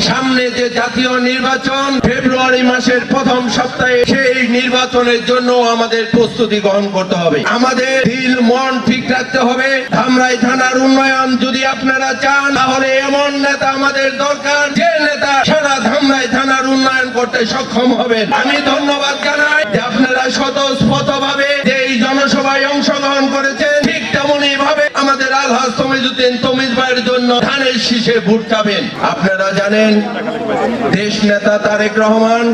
সামনে যে জাতীয় নির্বাচন, ফেব্রুয়ারি মাসের প্রথম সপ্তাহে সেই নির্বাচনের জন্য আমাদের প্রস্তুতি গ্রহণ করতে হবে। আমাদের দিল মন ঠিক রাখতে হবে। ধামরাই থানার উন্নয়ন যদি আপনারা চান, তাহলে এমন নেতা আমাদের দরকার। যে নেতা সারা ধামরাই থানার উন্নয়ন করতে সক্ষম হবেন। আমি ধন্যবাদ জানাই যে আপনারা স্বতঃস্ফূর্ত ভাবে এই জনসভায় অংশগ্রহণ ভাবে আমাদের আলহাজ তমিজুদ্দিন তমিজ ভাইয়ের জন্য ধানের শীষে ভোট চাবেন। আপনারা জানেন, দেশ নেতা তারেক রহমান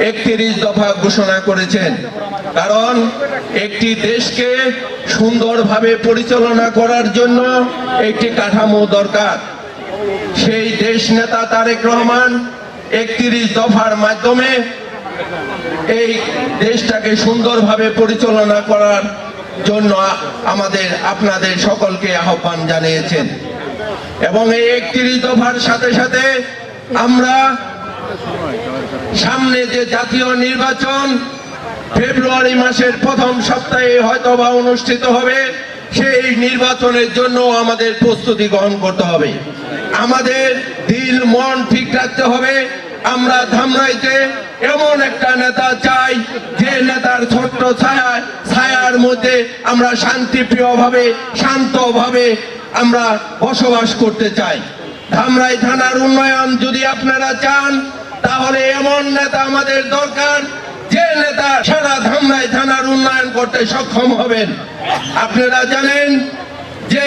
একত্রিশ দফা ঘোষণা করেছেন। কারণ, একটি দেশকে সুন্দরভাবে পরিচালনা করার জন্য একটি কাঠামো দরকার। সেই দেশ নেতা তারেক রহমান একত্রিশ দফার মাধ্যমে এই দেশটাকে সুন্দরভাবে পরিচালনা করার জন্য আমাদের, আপনাদের সকলকে আহ্বান জানিয়েছেন। এবং এই একত্রিশ দফার সাথে সাথে আমরা সামনে যে জাতীয় নির্বাচন ফেব্রুয়ারি মাসের প্রথম সপ্তাহে হয়তোবা অনুষ্ঠিত হবে, সেই নির্বাচনের জন্য আমাদের প্রস্তুতি গ্রহণ করতে হবে। আমাদের দিল মন ঠিক রাখতে হবে। আমরা ধামরাইতে এমন একটা নেতা চাই, যে নেতার ছোট্ট ছায়া, ছায়ার মধ্যে আমরা শান্তিপ্রিয় ভাবে শান্ত ভাবে আমরা বসবাস করতে চাই। ধামরাই থানার উন্নয়ন যদি আপনারা চান, তাহলে এমন নেতা আমাদের দরকার, যে নেতা সারা ধামরাই থানার উন্নয়ন করতে সক্ষম হবেন। আপনারা জানেন যে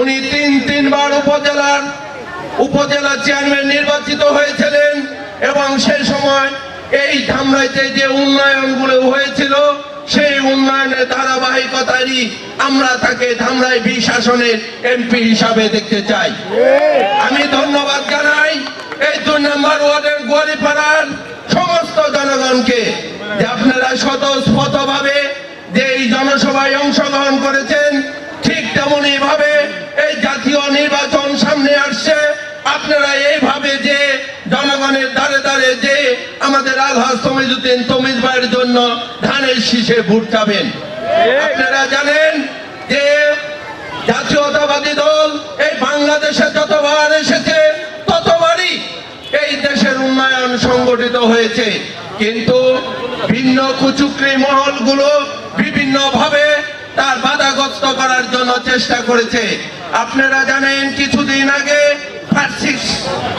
উনি তিন, তিনবার উপজেলার উপজেলা চেয়ারম্যান নির্বাচিত হয়েছিলেন এবং সেই সময় এই ধামরাইতে যে উন্নয়নগুলো হয়েছিল সেই উন্নয়নের ধারাবাহিকতারই আমরা তাকে ধামরাই বি শাসনের এমপি হিসাবে দেখতে চাই। আমি ধন্যবাদ জানাই এই দুই নম্বর ওয়ার্ডের গোয়ারিপাড়ার সমস্ত জনগণকে যে আপনারা স্বতঃস্ফূর্ত ভাবে যে এই জনসভায় অংশগ্রহণ করেছেন ঠিক তেমনই ভাবে আপনারা এইভাবে যে জনগণের দ্বারে দ্বারে যে আমাদের আলহাজ তমিজুদ্দিন তমিজ ভাইয়ের জন্য ধানের শীষে ভোট চাবেন। আপনারা জানেন যে জাতীয়তাবাদী দল এই বাংলাদেশে যতবার এসেছে ততবারই এই দেশের উন্নয়ন সংগঠিত হয়েছে। কিন্তু ভিন্ন কুচুকরি মহলগুলো বিভিন্ন ভাবে তার বাধাগ্রস্ত করার জন্য চেষ্টা করেছে। আপনারা জানেন কিছুদিন আগে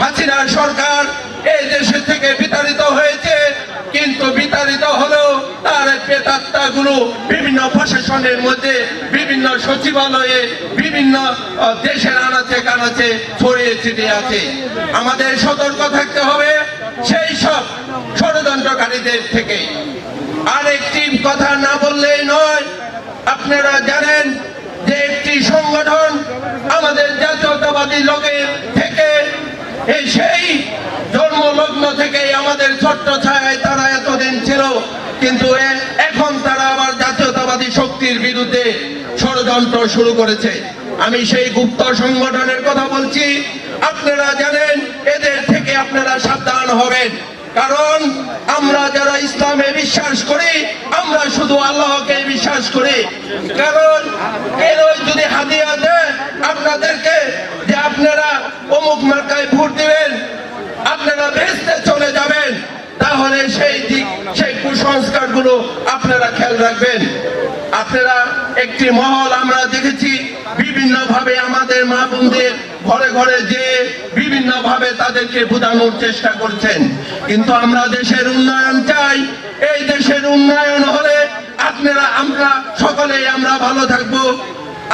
হাসিনার সরকার এই থেকে বিতাড়িত হয়েছে। কিন্তু বিতাড়িত তার প্রেতাত্মাগুলো বিভিন্ন প্রশাসনের মধ্যে, বিভিন্ন সচিবালয়ে, বিভিন্ন দেশের আনাচে কানাচে ছড়িয়ে ছিটিয়ে আছে। আমাদের সতর্ক থাকতে হবে সেই সব ষড়যন্ত্রকারীদের থেকে। আর একটি কথা না বললেই নয়, আপনারা জানেন যে একটি সংগঠন আমাদের জাতীয়তাবাদী লোকের এই সেই জন্মলগ্ন থেকেই আমাদের ছোট্ট তারা এতদিন ছিল। কিন্তু এখন তারা আবার জাতীয়তাবাদী শক্তির বিরুদ্ধে ষড়যন্ত্র শুরু করেছে। আমি সেই গুপ্ত সংগঠনের কথা বলছি। আপনারা জানেন, এদের থেকে আপনারা সাবধান হবেন। কারণ আমরা যারা ইসলামে বিশ্বাস করি, আমরা শুধু আল্লাহকে বিশ্বাস করি। কারণ যদি হাদিয়া দেয় আপনাদেরকে যে আপনারা অমুক মার্কায় ভোট দিবেন আপনারা বেসতে চলে যাবেন তাহলে সেই দিক সেই কুসংস্কারগুলো আপনারা খেয়াল রাখবেন। আপনারা একটি মহল আমরা দেখেছি বিভিন্ন ভাবে আমাদের মা বোনদের ঘরে ঘরে যে বিভিন্ন ভাবে তাদেরকে বোঝানোর চেষ্টা করছেন। কিন্তু আমরা দেশের উন্নয়ন চাই, এই দেশের উন্নয়ন হলে আপনারা, আমরা সকলেই আমরা ভালো থাকব।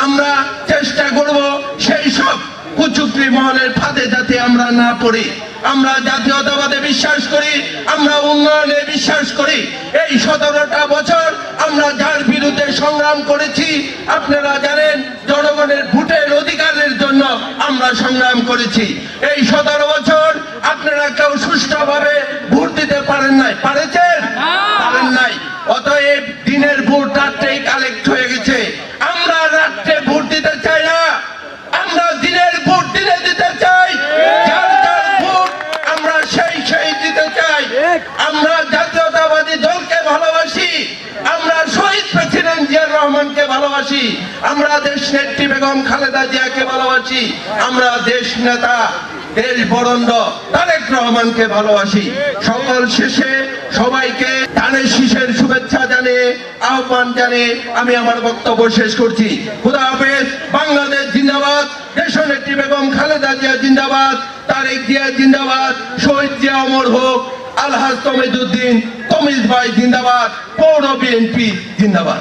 আমরা চেষ্টা করব সেই সব কুচুকরি মহলের ফাঁদে যাতে আমরা না পড়ি। আমরা জাতীয়তাবাদে বিশ্বাস করি, আমরা উন্নয়নে বিশ্বাস করি। এই সতেরোটা বছর আমরা যার বিরুদ্ধে সংগ্রাম করেছি, আপনারা জানেন জনগণের ভোটের অধিকারের জন্য আমরা সংগ্রাম করেছি। এই সতেরো বছর আপনারা কেউ সুষ্ঠুভাবে ভোট দিতে পারেন নাই, পারেছেন পারেন নাই অতএব দিনের ভোট রাত্রেই কালেক্ট হয়ে গেছে আমরা রাত্রে ভোট দিতে চাই না আমরা দিনের ভোট দিনে দিতে চাই যার যার ভোট আমরা সেই সেই দিতে চাই আমরা জাতীয়তাবাদী দলকে ভালোবাসি আমরা শহীদ প্রেসিডেন্ট জিয়ার রহমানকে ভালোবাসি। আমরা দেশ নেত্রী বেগম খালেদা জিয়াকে ভালোবাসি। আমরা দেশ নেতা, দেশ বরণ্ড তারেক রহমানকে ভালোবাসি। সকল শেষে সবাইকে ধানের শীষের শুভেচ্ছা জানিয়ে, আহ্বান জানিয়ে আমি আমার বক্তব্য শেষ করছি। খুদা হাফেজ, বাংলাদেশ জিন্দাবাদ, দেশ দেশনেত্রী বেগম খালেদা জিয়া জিন্দাবাদ, তারেক জিয়া জিন্দাবাদ, শহীদ জিয়া অমর হোক, আলহাজ তমিজুদ্দিন, তমিজ ভাই জিন্দাবাদ, পৌর বিএনপি জিন্দাবাদ।